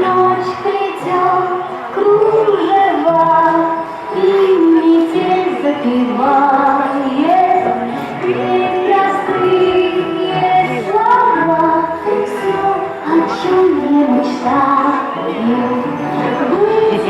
ночь плетет кружева, И метель запевает. Прекрасные слова, Все, о чем я мечтаю, Будет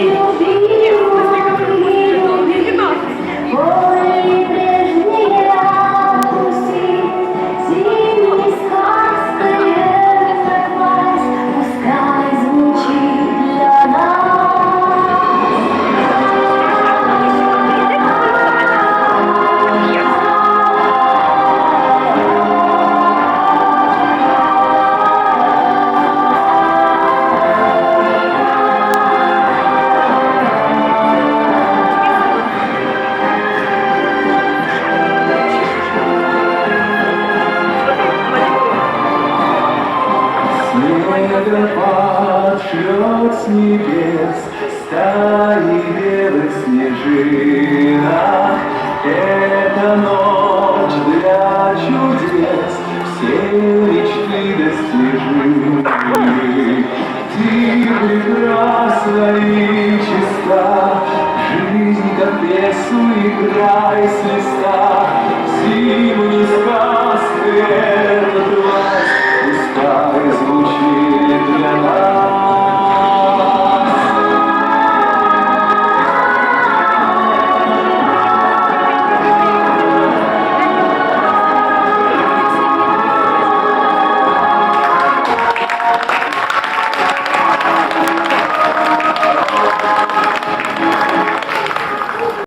Снегоеды падшет с небес Стаи белых снежинок Это ночь для чудес Все мечты достижимы Ты прекрасна и чиста Жизнь как песу играй с лесом